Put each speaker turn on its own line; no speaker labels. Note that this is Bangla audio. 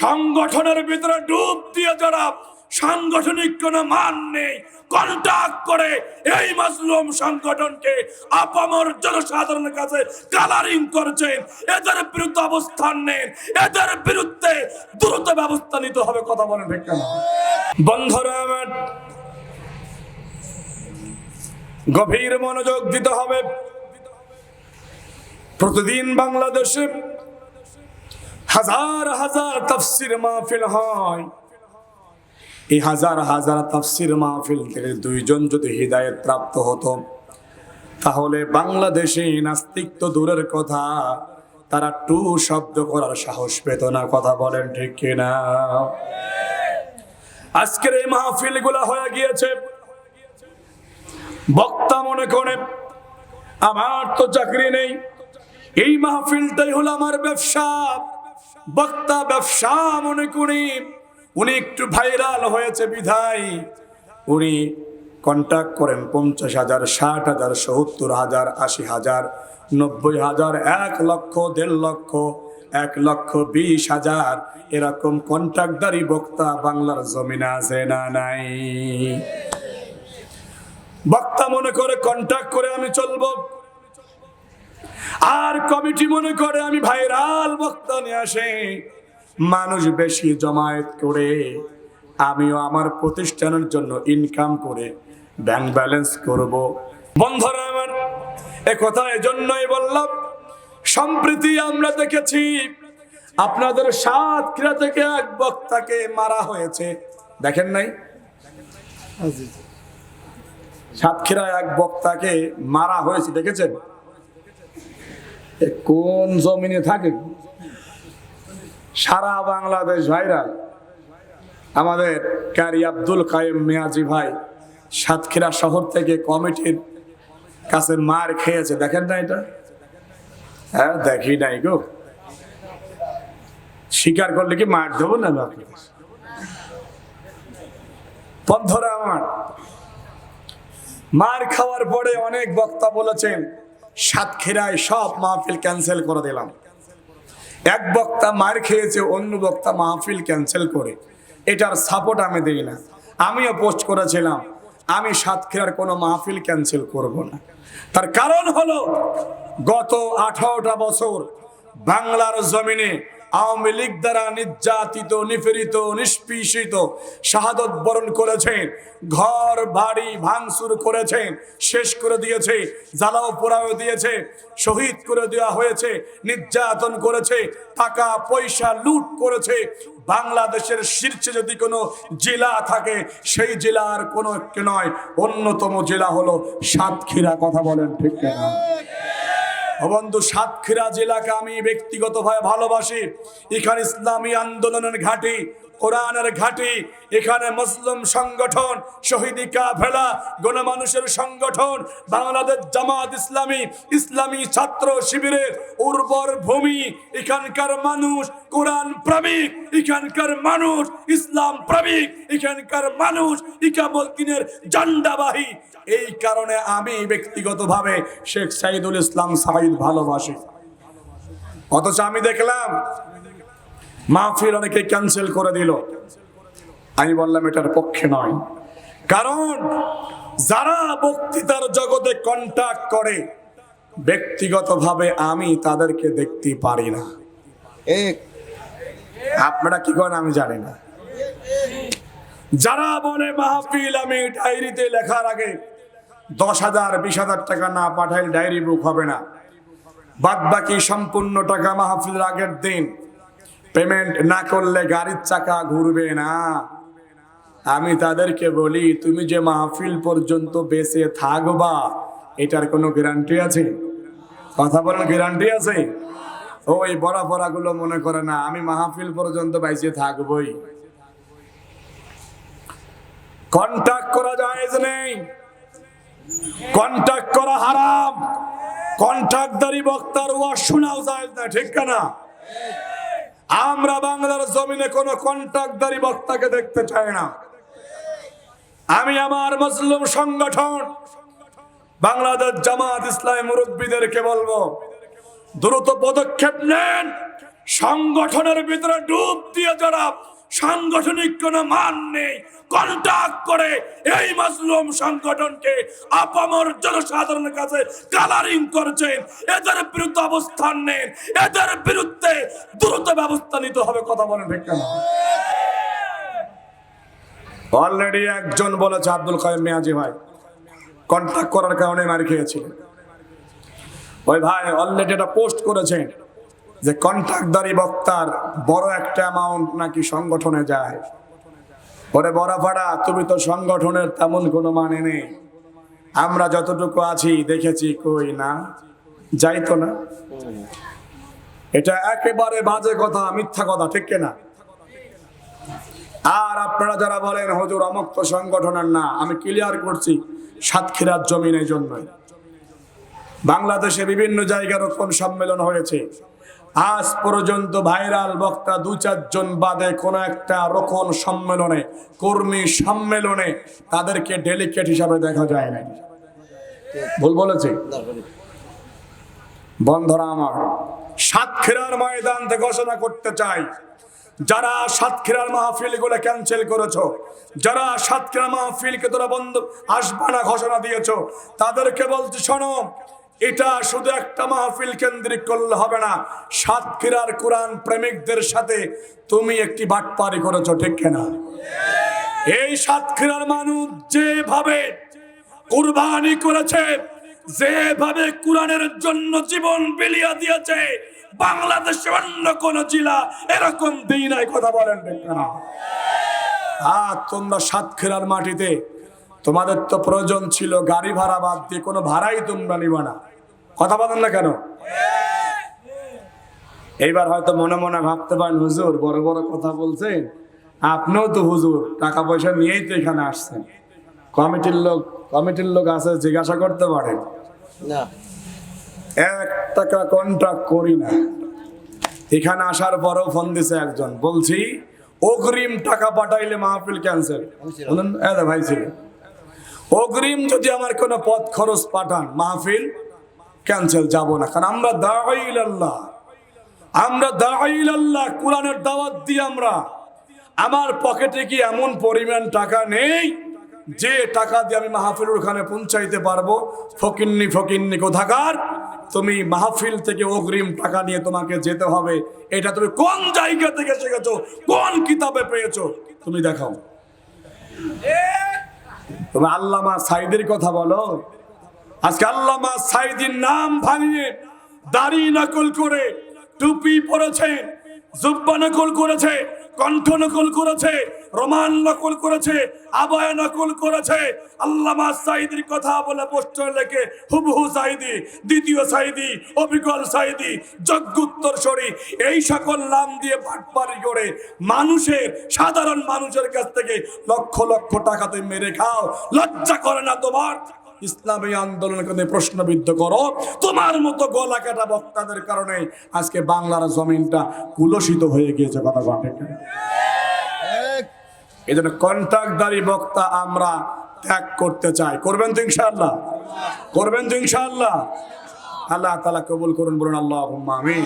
সংগঠনের ভিতরে ডুব দিয়ে যারা সাংগঠনিক কোন মান নেই কন্টাক্ট করে এই মাজলুম সংগঠনকে আপামর জনসাধারণের কাছে কালারিং করছেন। এদের বিরুদ্ধে অবস্থান নেন। এদের বিরুদ্ধে দ্রুত ব্যবস্থা নিতে হবে, কথা বলেন বন্ধুরা, আমার গভীর মনোযোগ দিতে হবে। প্রতিদিন বাংলাদেশে হাজার হাজার তফসির মাহফিল হয়। এই হাজার হাজার তফসির মাহফিল থেকে দুইজন যদি হৃদায়ত প্রাপ্ত হতো, তাহলে বাংলাদেশে নাস্তিক তো দূরের কথা, তারা টু শব্দ করার সাহস পেত না, কথা বলেন ঠিক কিনা? আজকের এই মাহফিলগুলা হয়ে গিয়েছে। বক্তা মনে করে, আমার তো চাকরি নেই, এই মাহফিলটাই হলো আমার ব্যবসা। বক্তা ব্যবসা মনে করি, উনি একটু ভাইরাল হয়েছে বিধায়। উনি কন্ট্যাক্ট করেন পঞ্চাশ হাজার, ষাট হাজার, সত্তর হাজার, আশি হাজার, নব্বই হাজার, এক লক্ষ, দেড় লক্ষ, এক লক্ষ, বিশ হাজার। এরকম কন্ট্রাক্টদারি বক্তা বাংলার জমিনে আছে না নাই? বক্তা মনে করে কন্ট্যাক্ট করে আমি চলবো। আর কমিটি মনে করে আমি ভাইরাল বক্তা নিয়ে আসে। মানুষ বেশি জমায়েত করে আমিও আমার প্রতিষ্ঠানের জন্য ইনকাম করে ব্যাংক ব্যালেন্স করব। বন্ধুরা আমার এ কথা এজন্যই বললাম সম্প্রীতি আমরা দেখেছি আপনাদের সাতক্ষীরা থেকে এক বক্তাকে মারা হয়েছে। দেখেন নাই? সাতক্ষীরা এক বক্তাকে মারা হয়েছে দেখেছেন? কোন জমিনে থাকে? সারা বাংলাদেশ ভাইরা, আমাদের ক্যারি আব্দুল কায়েম মিয়াজি ভাই সাতক্ষীরা শহর থেকে কমিটির কাছে মার খেয়েছে। দেখেন না এটা? হ্যাঁ দেখি নাই গো। স্বীকার করলে কি মার দেবো না আপনাকে? বন্ধুরা আমার, মার খাওয়ার পরে অনেক বক্তা বলেছেন সাতক্ষীরায় সব মাহফিল ক্যান্সেল করে দিলাম। এক বক্তা মার খেয়েছে, অন্য বক্তা মাহফিল ক্যান্সেল করে। এটার সাপোর্ট আমি দিই না। আমিও পোস্ট করেছিলাম, আমি সাতক্ষীরার কোনো মাহফিল ক্যান্সেল করব না। তার কারণ হলো, গত আঠারোটা বছর বাংলার জমিনে আওয়ামী লীগ দ্বারা নির্যাতিত, নিপীড়িত, নিষ্পিষিত, শাহাদত বরণ করেছেন ঘর, বাড়ি ভাঙচুর করেছেন শেষ করে দিয়েছে, জ্বালাও পোড়াও দিয়েছে, শহীদ করে দেওয়া হয়েছে, নির্যাতন করেছে, টাকা, পয়সা লুট করেছে। বাংলাদেশের শীর্ষে যদি কোনো জেলা থাকে, সেই জেলার কোনো নয়, অন্যতম জেলা হলো সাতক্ষীরা, কথা বলেন ঠিক না বন্ধু সাতক্ষীরা জেলাকে আমি ব্যক্তিগতভাবে ভালোবাসি। এখানে ইসলামী আন্দোলনের ঘাঁটি কোরআনের ঘাঁটি, এখানে মুসলিম সংগঠন, শহীদি কাফেলা গণমানুষের সংগঠন, বাংলাদেশ জামাত ইসলামী ইসলামী ছাত্র শিবিরের উর্বর ভূমি, এখানকার মানুষ কোরআন প্রেমিক, এখানকার মানুষ ইসলাম প্রেমিক, এখানকার মানুষ ইকামুদ্দিনের জান্ডাবাহী এই কারণে আমি ব্যক্তিগতভাবে শেখ সাইদুল ইসলাম সাইদ ভালোবাসি। অথচ আমি দেখলাম মাহফিল অনেকে ক্যান্সেল করে দিল। আমি বললাম, এটার পক্ষে নয়। কারণ যারা বক্তৃতার জগতে কন্টাক্ট করে, ব্যক্তিগতভাবে আমি তাদেরকে দেখতে পারি না। আপনারা কি করেন আমি জানি না। যারা বলে, মাহফিল আমি ডায়েরিতে লেখার আগে দশ হাজার, বিশ হাজার টাকা না পাঠাইলে ডায়েরি বুক হবে না। বাদ বাকি সম্পূর্ণ টাকা মাহফিলের আগের দিন পেমেন্ট না করলে গাড়ির চাকা ঘুরবে না। আমি তাদেরকে বলি, তুমি যে মাহফিল পর্যন্ত বেঁচে থাকবা, এটার কোনো গ্যারান্টি আছে? কথা বলার গ্যারান্টি আছে? ওই বড়া বড়া গুলো মনে করে না, আমি মাহফিল পর্যন্ত বাইসে থাকবই। কন্টাক্ট করা জায়েজ নেই। কন্টাক্ট করা হারাম। কন্ট্রাক্টদারি বক্তার ওয়া শোনাও যায় না, ঠিক না আমরা বাংলার জমিনে কোনো কন্ট্রাক্টদারি বক্তাকে দেখতে চাই না। আমি আমার মুসলিম সংগঠন, বাংলাদেশ জামাত ইসলাম মুরব্বীদেরকে বলব, দ্রুত পদক্ষেপ নেন, সংগঠনের ভিতরে ডুব দিয়ে যারা সাংগঠনিক কোনো মান নেই কন্টাক্ট করে এই মাজলুম সংগঠনকে আপামর জনসাধারণের কাছে কালারিং করছেন। এদের বিরুদ্ধে অবস্থান নেন। এদের বিরুদ্ধে দ্রুত ব্যবস্থা নিতে হবে, কথা বলেন ঠিক অলরেডি একজন বলেছে আব্দুল কাইম মিয়াজি ভাই কন্ট্যাক্ট করার কারণে মার খেয়েছিলেন। ওই ভাই অলরেডি এটা পোস্ট করেছেন। যে কন্ট্রাক্টদারি বক্তার বড় একটা অ্যামাউন্ট নাকি সংগঠনে যায়। ওরে বড়াফাড়া তুমি তো সংগঠনের তেমন কোনো মানে নেই। আমরা যতটুকু আছি, দেখেছি কই না? যাইতো না। এটা একেবারে বাজে কথা, মিথ্যা কথা, ঠিক কিনা? আর আপনারা যারা বলেন, হজুর, অমক তো সংগঠনের না। আমি ক্লিয়ার করছি, সাতক্ষীরার জমিনের জন্যই। বাংলাদেশে বিভিন্ন জায়গায় রকম সম্মেলন হয়েছে। আজ পর্যন্ত ভাইরাল বক্তা দু চারজন বাদে কোন একটা রকম সম্মেলনে, কর্মী সম্মেলনে তাদেরকে ডেলিকেট হিসাবে দেখা যায় না ভুল বলেছি? বন্ধরা আমার, সাতক্ষীরার ময়দান থেকে ঘোষণা করতে চাই, যারা সাতক্ষীরার মাহফিলগুলো ক্যান্সেল করেছ, যারা সাতক্ষীরা মাহফিলকে তোরা বন্ধ, আসবে না ঘোষণা দিয়েছ, তাদেরকে বলছি শোনো এটা শুধু একটা মাহফিল কেন্দ্রিক করলে হবে না। সাতক্ষীরার কোরআন প্রেমিকদের সাথে তুমি একটি বাটপারি করেছ, ঠিক কিনা? এই সাতক্ষীরার মানুষ যেভাবে কুরবানি করেছে, যেভাবে কোরআনের জন্য জীবন বিলিয়ে দিয়েছে, বাংলাদেশে অন্য কোন জেলা এরকম দিই নাই কথা বলেন না আর তোমরা সাতক্ষীরার মাটিতে, তোমাদের তো প্রয়োজন ছিল গাড়ি ভাড়া বাদ দিয়ে কোনো ভাড়াই তোমরা নিবা না। কথা বলেন না কেন? এইবার হয়তো মনে মনে ভাবতে পারেন হুজুর বড় বড় কথা বলছেন আপনিও তো হুজুর টাকা পয়সা নিয়েই তো এখানে আসছেন। কমিটির লোক কমিটির লোক আছে জিজ্ঞাসা করতে পারেন।
না।
এক টাকা কন্ট্রাক্ট করি না। এখানে আসার পরও ফোন দিছে একজন বলছি অগ্রিম টাকা পাঠাইলে মাহফিল ক্যান্সেল ভাই ছিল। অগ্রিম যদি আমার কোনো পথ খরচ পাঠান মাহফিল ক্যান্সেল যাব না। কারণ আমরা দাইল আল্লাহ আমরা দাইল আল্লাহ কোরআনের দাওয়াত দিই আমরা। আমার পকেটে কি এমন পরিমাণ টাকা নেই যে টাকা দিয়ে আমি মাহফিল ওখানে পৌঁছাইতে পারব? ফকিন্নি ফকিন্নি, কোথাকার? তুমি মাহফিল থেকে অগ্রিম টাকা নিয়ে তোমাকে যেতে হবে। এটা তুমি কোন জায়গা থেকে শিখেছো? কোন কিতাবে পেয়েছ? তুমি দেখাও। তুমি আল্লামা সাইদের কথা বলো। আজকে আল্লামা সাইদির নাম ভাঙিয়ে দাড়ি নকল করে টুপি পরেছে, জুব্বা নকল করেছে, কণ্ঠ নকল করেছে, রোমান নকল করেছে, আবায় নকল করেছে। আল্লামা সাইদির কথা বলে পোস্টার লেখে, হুবহু সাইদি, দ্বিতীয় সাইদি, অবিকল সাইদি, যজ্ঞুত্তর সরি এই সকল নাম দিয়ে ভাটপারি করে মানুষের, সাধারণ মানুষের কাছ থেকে লক্ষ লক্ষ টাকাতে মেরে খাও। লজ্জা করে না তোমার। ইসলামী আন্দোলনকে প্রশ্নবিদ্ধ করো। তোমার মতো গলা কাটা বক্তাদের কারণে আজকে বাংলার জমিনটা কুলসিত হয়ে গিয়েছে, কথা ঘটে এই জন্য কন্ট্রাক্টদারি বক্তা আমরা ত্যাগ করতে চাই। করবেন তো ইনশাআল্লাহ? করবেন তো ইনশাআল্লাহ? আল্লাহ তালা কবুল করুন, বলুন আল্লাহ
আমিন।